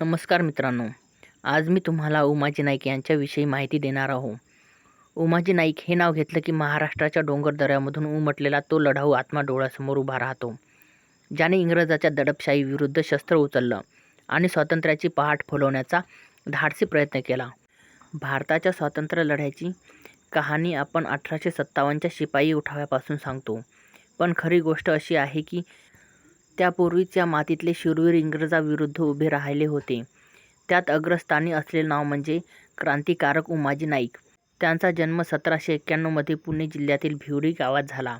नमस्कार मित्रांनो. आज मी तुम्हाला उमाजी नाईक यांच्याविषयी माहिती देणार आहो. उमाजी नाईक हे नाव घेतलं की महाराष्ट्राच्या डोंगरदऱ्यामधून उमटलेला तो लढाऊ आत्मा डोळ्यासमोर उभा राहतो. ज्याने इंग्रजाच्या दडपशाही विरुद्ध शस्त्र उचललं आणि स्वातंत्र्याची पहाट फुलवण्याचा धाडसी प्रयत्न केला. भारताच्या स्वातंत्र्य लढ्याची कहाणी आपण अठराशे सत्तावन्नच्या शिपाई उठाव्यापासून सांगतो. पण खरी गोष्ट अशी आहे की त्यापूर्वीच या मातीतले शूरवीर इंग्रजाविरुद्ध उभे राहिले होते. त्यात अग्रस्थानी असलेले नाव म्हणजे क्रांतिकारक उमाजी नाईक. त्यांचा जन्म सतराशे एक्क्याण्णवमध्ये पुणे जिल्ह्यातील भिवरी गावात झाला.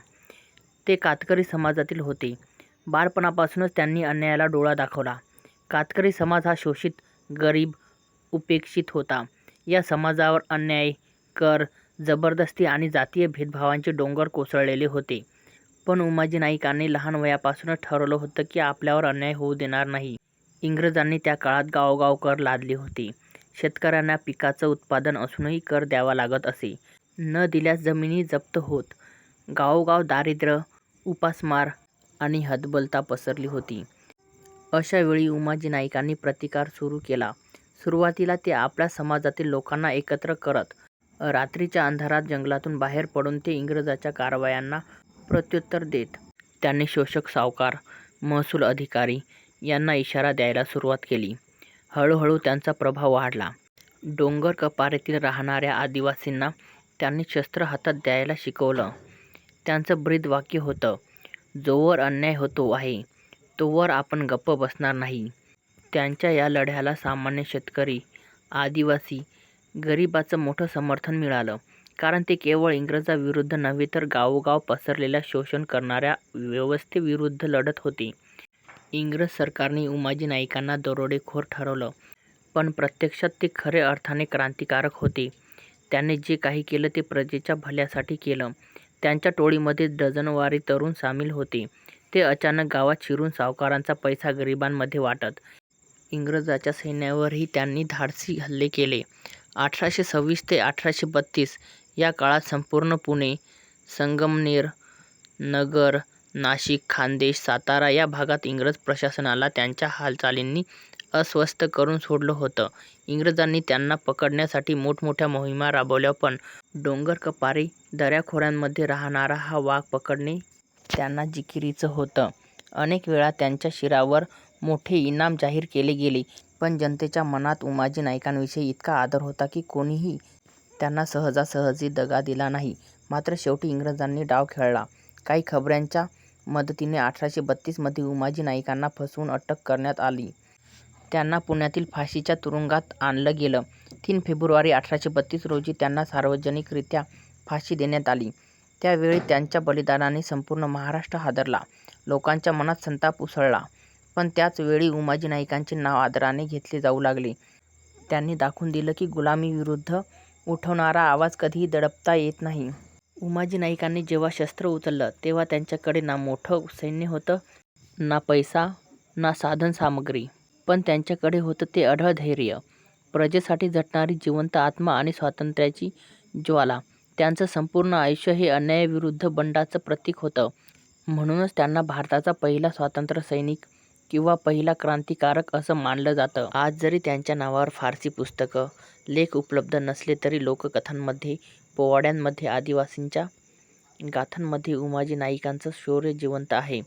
ते कातकरी समाजातील होते. बालपणापासूनच त्यांनी अन्यायाला डोळा दाखवला. कातकरी समाज हा शोषित गरीब उपेक्षित होता. या समाजावर अन्याय कर जबरदस्ती आणि जातीय भेदभावांचे डोंगर कोसळलेले होते. पण उमाजी नाईकांनी लहान वयापासूनच ठरवलं होतं की आपल्यावर अन्याय होऊ देणार नाही. इंग्रजांनी त्या काळात गावोगाव कर लादले होते. शेतकऱ्यांना पिकाचं उत्पादन असूनही कर द्यावा लागत असे. न दिल्यास जमिनी जप्त होत. गावोगाव दारिद्र्य उपासमार आणि हतबलता पसरली होती. अशा वेळी उमाजी नाईकांनी प्रतिकार सुरू केला. सुरुवातीला ते आपल्या समाजातील लोकांना एकत्र करत रात्रीच्या अंधारात जंगलातून बाहेर पडून ते इंग्रजाच्या कारवायांना प्रत्युत्तर देत. त्यांनी शोषक सावकार महसूल अधिकारी यांना इशारा द्यायला सुरुवात केली. हळूहळू त्यांचा प्रभाव वाढला. डोंगर कपारीतील राहणाऱ्या आदिवासींना त्यांनी शस्त्र हातात द्यायला शिकवलं. त्यांचं ब्रीद वाक्य होतं जोवर अन्याय होतो आहे तोवर आपण गप्प बसणार नाही. त्यांच्या या लढ्याला सामान्य शेतकरी आदिवासी गरिबाचं मोठं समर्थन मिळालं. कारण ते केवळ इंग्रजाविरुद्ध नव्हे तर गावोगाव पसरलेल्या शोषण करणाऱ्या व्यवस्थेविरुद्ध लढत होते. इंग्रज सरकारने उमाजी नाईकांना दरोडेखोर ठरवलं पण प्रत्यक्षात ते खरे अर्थाने क्रांतिकारक होते. त्यांनी जे काही केलं ते प्रजेच्या भल्यासाठी केलं. त्यांच्या टोळीमध्ये डझनवारी तरुण सामील होते. ते अचानक गावात शिरून सावकारांचा पैसा गरिबांमध्ये वाटत. इंग्रजाच्या सैन्यावरही त्यांनी धाडसी हल्ले केले. अठराशे सव्वीस ते अठराशे बत्तीस या काळात संपूर्ण पुणे संगमनेर नगर नाशिक खानदेश सातारा या भागात इंग्रज प्रशासनाला त्यांच्या हालचालींनी अस्वस्थ करून सोडलं होतं. इंग्रजांनी त्यांना पकडण्यासाठी मोठमोठ्या मोहिमा राबवल्या पण डोंगर कपारी दऱ्याखोऱ्यांमध्ये राहणारा हा वाघ पकडणे त्यांना जिकिरीचं होतं. अनेक वेळा त्यांच्या शिरावर मोठे इनाम जाहीर केले गेले पण जनतेच्या मनात उमाजी नायकांविषयी इतका आदर होता की कोणीही त्यांना सहजासहजी दगा दिला नाही. मात्र शेवटी इंग्रजांनी डाव खेळला. काही खबऱ्यांच्या मदतीने अठराशे बत्तीसमध्ये उमाजी नाईकांना फसवून अटक करण्यात आली. त्यांना पुण्यातील फाशीच्या तुरुंगात आणलं गेलं. तीन फेब्रुवारी अठराशे बत्तीस रोजी त्यांना सार्वजनिकरित्या फाशी देण्यात आली. त्यावेळी त्यांच्या बलिदानाने संपूर्ण महाराष्ट्र हादरला. लोकांच्या मनात संताप उसळला. पण त्याच वेळी उमाजी नाईकांचे नाव आदराने घेतले जाऊ लागले. त्यांनी दाखवून दिलं की गुलामीविरुद्ध उठवणारा आवाज कधीही दडपता येत नाही. उमाजी नाईकांनी जेव्हा शस्त्र उचललं तेव्हा त्यांच्याकडे ना मोठं सैन्य होतं ना पैसा ना साधनसामग्री पण त्यांच्याकडे होतं ते अढळ धैर्य. प्रजेसाठी झटणारी जिवंत आत्मा आणि स्वातंत्र्याची ज्वाला. त्यांचं संपूर्ण आयुष्य हे अन्यायाविरुद्ध बंडाचं प्रतीक होतं. म्हणूनच त्यांना भारताचा पहिला स्वातंत्र्य सैनिक किंवा पहिला क्रांतिकारक असं मानलं जातं. आज जरी त्यांच्या नावावर फारसी पुस्तकं लेख उपलब्ध नसले तरी लोककथांमध्ये पोवाड्यांमध्ये आदिवासींच्या गाथांमध्ये उमाजी नाईकांचं शौर्य जिवंत आहे.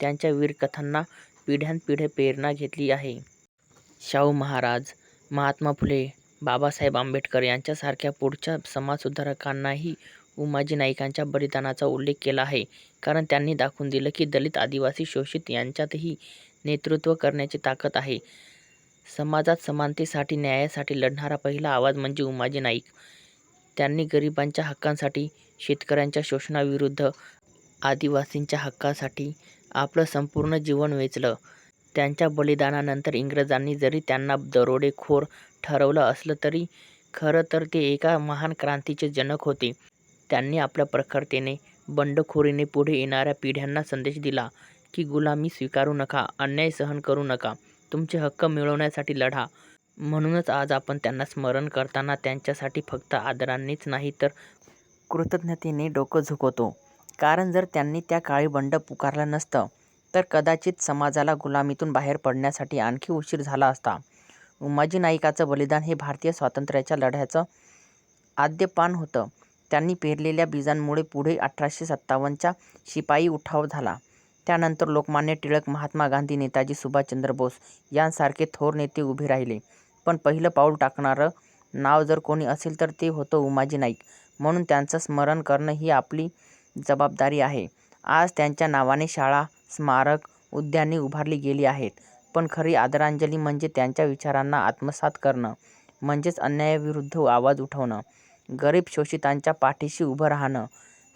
त्यांच्या वीरकथांना पिढ्यानपिढ्या प्रेरणा घेतली आहे. शाहू महाराज महात्मा फुले बाबासाहेब आंबेडकर यांच्यासारख्या पुढच्या समाजसुधारकांनाही उमाजी नाईकांच्या बलिदानाचा उल्लेख केला आहे. कारण त्यांनी दाखवून दिलं की दलित आदिवासी शोषित यांच्यातही नेतृत्व करण्याची ताकद आहे. समाजात समानतेसाठी न्यायासाठी लढणारा पहिला आवाज म्हणजे उमाजी नाईक. त्यांनी गरिबांच्या हक्कांसाठी शेतकऱ्यांच्या शोषणाविरुद्ध आदिवासींच्या हक्कासाठी आपलं संपूर्ण जीवन वेचलं. त्यांच्या बलिदानानंतर इंग्रजांनी जरी त्यांना दरोडेखोर ठरवलं असलं तरी खरं तर ते एका महान क्रांतीचे जनक होते. त्यांनी आपल्या प्रखरतेने बंडखोरीने पुढे येणाऱ्या पिढ्यांना संदेश दिला की गुलामी स्वीकारू नका अन्याय सहन करू नका. तुमचे हक्क मिळवण्यासाठी लढा म्हणूनच आज आपण त्यांना स्मरण करताना त्यांच्यासाठी फक्त आदरानेच नाही तर कृतज्ञतेने डोकं झुकवतो कारण जर त्यांनी त्या काळी बंड पुकारलं नसतं तर कदाचित समाजाला गुलामीतून बाहेर पडण्यासाठी आणखी उशीर झाला असता उमाजी नाईकाचं बलिदान हे भारतीय स्वातंत्र्याच्या लढ्याचं आद्यपान होतं. त्यांनी पेरलेल्या बीजांमुळे पुढे अठराशे सत्तावन्नचा शिपाई उठाव झाला. त्यानंतर लोकमान्य टिळक, महात्मा गांधी, नेताजी सुभाषचंद्र बोस यांसारखे थोर नेते उभे राहिले. पण पहिलं पाऊल टाकणारं नाव जर कोणी असेल तर ते होतं उमाजी नाईक. म्हणून त्यांचं स्मरण करणं ही आपली जबाबदारी आहे. आज त्यांच्या नावाने शाळा, स्मारक, उद्याने उभारली गेली आहेत. पण खरी आदरांजली म्हणजे त्यांच्या विचारांना आत्मसात करणं, म्हणजेच अन्यायाविरुद्ध आवाज उठवणं, गरीब शोषितांच्या पाठीशी उभं राहणं,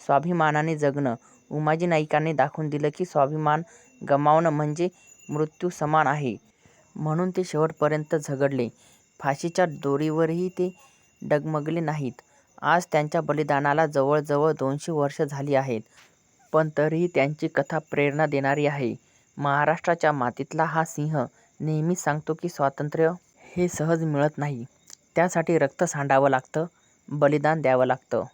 स्वाभिमानाने जगणं. उमाजी नाईकाने दाखवून दिलं की स्वाभिमान गमावणं म्हणजे मृत्यूसमान आहे. म्हणून ते शेवटपर्यंत झगडले. फाशीच्या दोरीवरही ते डगमगले नाहीत. आज त्यांच्या बलिदानाला जवळजवळ दोनशे वर्षं झाली आहेत. पण तरीही त्यांची कथा प्रेरणा देणारी आहे. महाराष्ट्राच्या मातीतला हा सिंह नेहमीच सांगतो की स्वातंत्र्य हे सहज मिळत नाही. त्यासाठी रक्त सांडावं लागतं, बलिदान द्यावं लागतं.